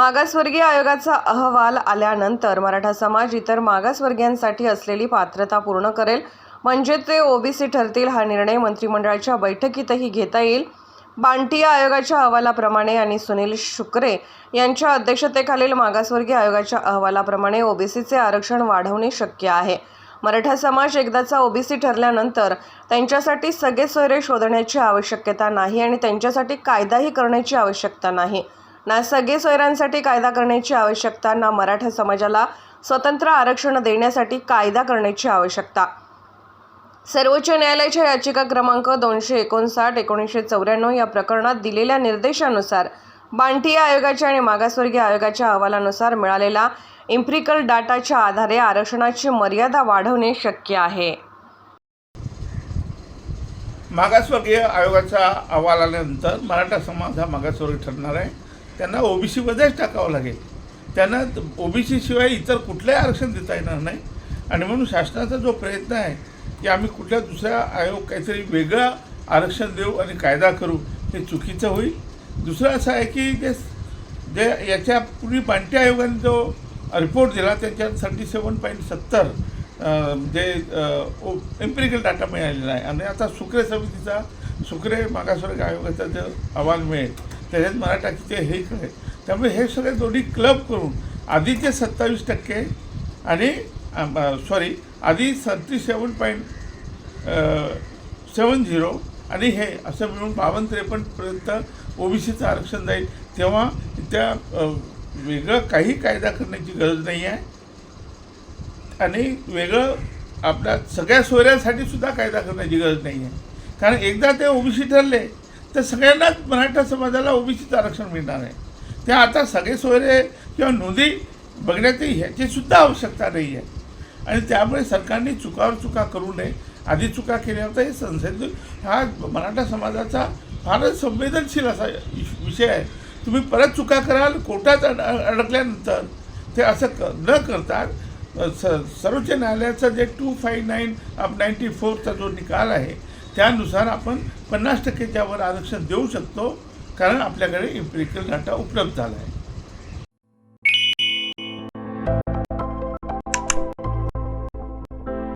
मागासवर्गीय आयोगाचा अहवाल आल्यानंतर मराठा समाज इतर मागासवर्गीयांसाठी असलेली पात्रता पूर्ण करेल. म्हणजे ते ओबीसी ठरतील हा निर्णय मंत्रिमंडळाच्या बैठकीतही घेता येईल. बांटिया आयोगाच्या अहवालाप्रमाणे आणि सुनील शुक्रे यांच्या अध्यक्षतेखालील मागासवर्गीय आयोगाच्या अहवालाप्रमाणे ओबीसीचे आरक्षण वाढवणे शक्य आहे. मराठा समाज एकदाचा ओबीसी ठरल्यानंतर त्यांच्यासाठी सगळे सोयरे शोधण्याची आवश्यकता नाही आणि त्यांच्यासाठी कायदाही करण्याची आवश्यकता नाही. ना सगळे सोयऱ्यांसाठी कायदा करण्याची आवश्यकता ना मराठा समाजाला स्वतंत्र आरक्षण देण्यासाठी कायदा करण्याची आवश्यकता. सर्वोच्च न्यायालयाच्या याचिका क्रमांक दोनशे एकोणसाठ एकोणीसशे चौऱ्याण्णव या प्रकरणात दिलेल्या निर्देशानुसार बांटी आयोगाच्या आणि मागासवर्गीय आयोगाच्या अहवालानुसार मिळालेला इम्प्रिकल डाटाच्या आधारे आरक्षणाची मर्यादा वाढवणे शक्य आहे. मागासवर्गीय आयोगाच्या अहवालानंतर मराठा समाज हा मागासवर्गीय ठरणार आहे. त्यांना ओबीसीमध्येच टाकावं लागेल. त्यांना ओबीसी शिवाय इतर कुठलंही आरक्षण देता येणार नाही. आणि म्हणून शासनाचा जो प्रयत्न आहे की आम्ही कुठल्या दुसऱ्या आयोग काहीतरी वेगळं आरक्षण देऊ आणि कायदा करू हे चुकीचं होईल. दुसरं असं आहे की जे जे याच्या पूर्वी बांटी आयोगाने जो रिपोर्ट दिला त्याच्यात थर्टी सेवन पॉईंट सत्तर जे एम्पिरिकल डाटा मिळालेला आहे. आणि आता सुक्रे समितीचा सुक्रे मागासवर्ग आयोगाचा जो अहवाल मिळेल त्याच्यात मराठा किती हे कळेल त्यामुळे हे सगळे दोन्ही क्लब करून आधीचे सत्तावीस टक्के आणि सॉरी आधी thirty seven point seven zero आणि हे असं मिळून बावन्न त्रेपन्नपर्यंत ओबीसीचं आरक्षण जाईल. तेव्हा त्या वेगळं काही कायदा करण्याची गरज नाही आहे. आणि वेगळं आपल्या सगळ्या सोयऱ्यांसाठी सुद्धा कायदा करण्याची गरज नाही आहे. कारण एकदा ते ओबीसी ठरले तर सगळ्यांनाच मराठा समाजाला ओबीसीचं आरक्षण मिळणार आहे. त्या आता सगळे सोयरे किंवा नोंदी बघण्यात ह्याची सुद्धा आवश्यकता नाही आहे. आणि त्यामुळे सरकारने चुकावर चुका करू नये आधी चुका केल्या होत्या हे संसद हा मराठा समाजाचा फारच संवेदनशील असा विषय आहे. तुम्ही परत चुका कराल कोर्टात अड अडकल्यानंतर ते असं क न करता स सर्वोच्च न्यायालयाचा जे two five nine of ninety फोरचा जो निकाल आहे त्यानुसार आपण पन्नास टक्केच्या वर आरक्षण देऊ शकतो कारण आपल्याकडे इम्पेरिकल डाटा उपलब्ध झाला आहे.